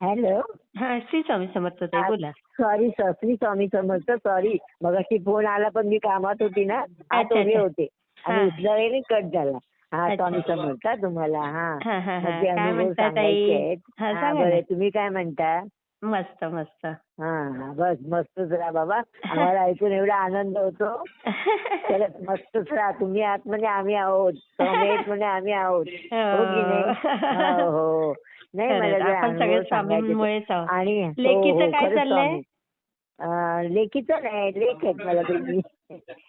Hello हा श्री स्वामी समर्थ ताई बोला सॉरी श्री स्वामी समर्थ सॉरी मगाशी फोन आला पण मी कामात होती ना आत उभी. होते आणि. उचलायला कट झाला हा. स्वामी समर्थ तुम्हाला हा हा, हा, हा. म्हणजे अनुभव? सांगायचे आहेत. तुम्ही काय म्हणता मस्त मस्त. हा हा बस मस्तच राहा बाबा. आम्हाला ऐकून एवढा आनंद होतो. चला मस्तच राहा. तुम्ही आहात म्हणजे आम्ही आहोत. म्हणजे आम्ही आहोत. हो. की नाही? हो हो. नाही खरंच, मला जरा आपण अनुभव सांगायचे. आणि हो, लेकीचं हो, काय खरंच चाललंय? लेकीचं नाही लेख आहेत मला तुम्ही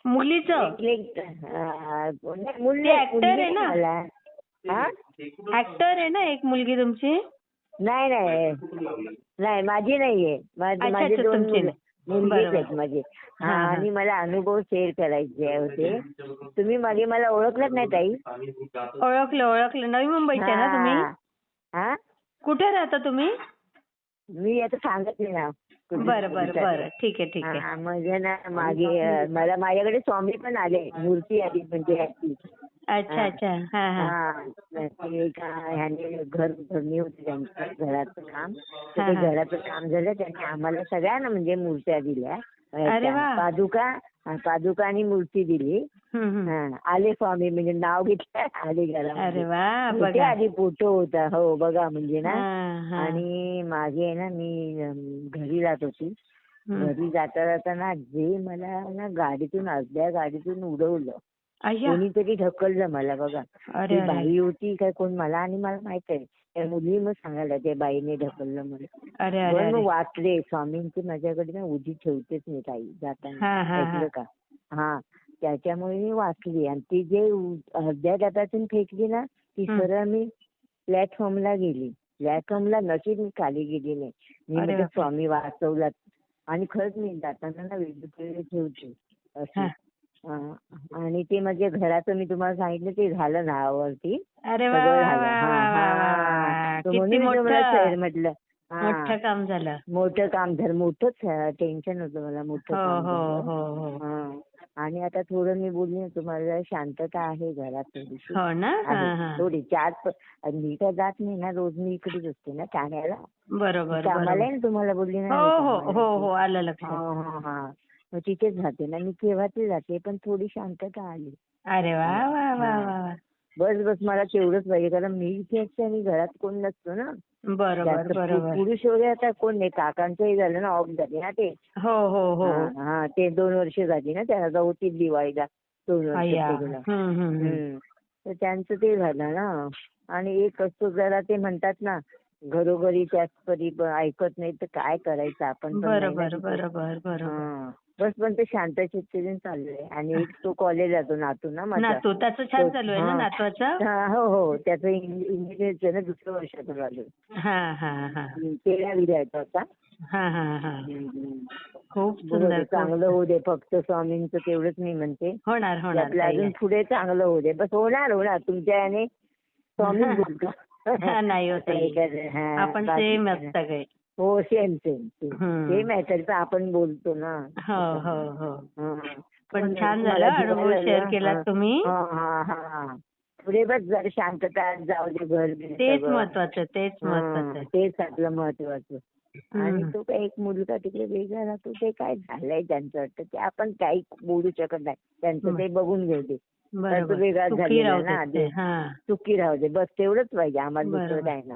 मुलीचं? मुलगी आहे ना? हा? ऍक्टर आहे ना एक मुलगी तुमची? नाही नाही. नाही माझी नाहीये. माझी अच्छा, माझे अच्छा, दोन तुमची मुलं नाही. मुलगीच बरोबर. आहेत माझे. हा. आणि मला अनुभव शेअर करायचे होते. तुम्ही मागे मला ओळखलत नाही ताई. ओळखलं ओळखलं. नवी मुंबईच्या ना तुम्ही? हा. हा? कुठे राहता तुम्ही? मी आता सांगत नाही ना. बरं बरं. बरं. ठीक आहे ठीक आहे. हा, म्हणजे ना मागे अं, मला माझ्याकडे स्वामी पण आले. मूर्ती आली म्हणजे ह्याची अच्छा अच्छा. हा हा. ते एका ह्याने घर भरणी होती त्यांचं घराचं काम. तर ते. घराचं काम झालं त्यांनी आम्हाला सगळ्यांना म्हणजे मूर्त्या दिल्या. अरे ह्याच्या, वा. पादुका पादुका आणि मूर्ती दिली. हम्म. हा आले स्वामी म्हणजे नाव घेतलं आले अरे घरामध्ये वा होते बघा. आधी फोटो होता हो बघा म्हणजे ना. हा, हा. आणि मागे आहे ना मी घरी जात होती. हम्म. घरी जाता जाता ना जे मला ना गाडीतून अर्ध्या गाडीतून उडवलं. कोणीतरी ढकललं मला बघा. ती बाई होती काय कोण मला आणि मला माहीत आहे. त्या मुली मग सांगायला त्या बाईने ढकललं मला पण मग वाचले. स्वामींची माझ्याकडे ना उदी ठेवतेच नाही ताई जाताना. ऐकलं का? हा. त्याच्यामुळे मी वाचली. आणि ती जे अर्ध्या डब्यातून फेकली ना ती. सरळ मी प्लॅटफॉर्मला गेली. प्लॅटफॉर्मला नशीब मी खाली गेली नाही मी म्हणजे. स्वामी वाचवला आणि खरंच मी जाताना ना वेगवेगळे ठेवते. हा. आणि ते म्हणजे घराचं मी तुम्हाला सांगितलं ते झालं नावावरती अरे वा सगळं वा झालं. वा हा. वा. हा तर किती म्हणून मी तुम्हाला मोठं. म्हटलं. हा. मोठं काम झालं. मोठं काम झालं. मोठंच टेन्शन होतं मला. मोठं हो काम हो झालं. हो हो. हा. आणि आता थोडं मी बोलली ना तुम्हाला जरा शांतता आहे घरात थोडीशी. हो ना? हा आहे. हा. थोडी चार प- मी काय जात नाही ना रोज मी इकडेच असते ना ठाण्याला. बरोबर कामाला आहे ना तुम्हाला बोलली ना हो मी हो कामाला हो. हो आलं लक्षात. हा हा हा. मग तिथेच राहते ना. मी केव्हाची जाते पण थोडी शांतता आली. अरे वा वा वा वा वा. बस बस मला तेवढंच पाहिजे. कारण मी इथे असते आणि घरात कोण नसतो ना. बरोबर जास्त पु- बरोबर. पुरुष वगैरे आता कोण नाही. काकांचंही झालं ना ऑफ झाले ना ते. हो हो हो. हा हा, ते दोन वर्ष झाली ना त्यांना जाऊ ती दिवाळीला. दोन वर्ष अय्या. पूर्ण. हम्म, हम्म, हम्म. हम्म. तर त्यांचं ते झालं ना. आणि एक असतो जरा ते म्हणतात ना घरोघरी त्याच परी ब- ऐकत नाही तर काय करायचं आपण पण नाही ना. बरोबर तिथे. बरोबर बरोबर. हा. बस पण ते शांत चित्तेने चाललंय. आणि एक तो कॉलेज जातो नातू ना माझा नातू त्याचं छान चालू आहे ना हा. नातवाचं हा, हो हो. त्याचं इंजिनियरचं ना दुसऱ्या वर्षाचं हा हा हा. तेरावीला आहे आता. हा हा हा. हम्म. खूप बरोबर, सुंदर चांगलं होऊ दे फक्त स्वामींचं तेवढंच मी म्हणते. होणार की होणार आपलं ताई. अजून पुढे चांगलं होऊ दे. बस होणार होणार. तुमच्या याने स्वामी बोलतो. हा, नाही होत आपण सेम. सगळे हो सेम सेम. सेम आहे तर आपण बोलतो ना. हो हो हो. पण छान झालं अनुभव शेअर केलात तुम्ही. हा हा हा. पुढे बस जरा शांतता जाऊ दे घर तेच. महत्वाचं तेच महत्वाचं. तेच आपलं महत्वाचं. आणि. तो काय एक मुलगा तिकडे वेगळा राहतो ते काय झालंय त्यांचं वाटतं? ते आपण काही बोलू शकत नाही. त्यांचं ते बघून घेऊ दे. सुखी झालेला राहू ना. हा. चुकी राहू दे. बस तेवढंच पाहिजे. आम्हाला दुसरं. काय ना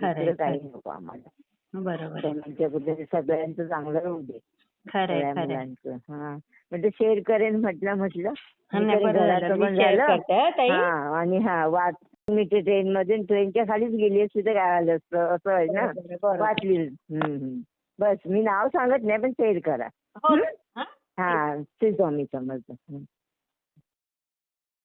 दुसरं काही. नको आम्हाला. बरोबर त्यांच्या कुठे सगळ्यांचं चांगलं होऊ दे. सगळ्या मुलांचं. हा. म्हणजे शेअर करेन म्हटलं म्हटलं. आणि हा वाच मी ते ट्रेन मध्ये ट्रेनच्या खालीच गेली असती तर काय आलं असतं असं आहे ना. वाचली. बस मी नाव सांगत नाही पण शेअर करा. हो हं? श्री स्वामी समर्थ.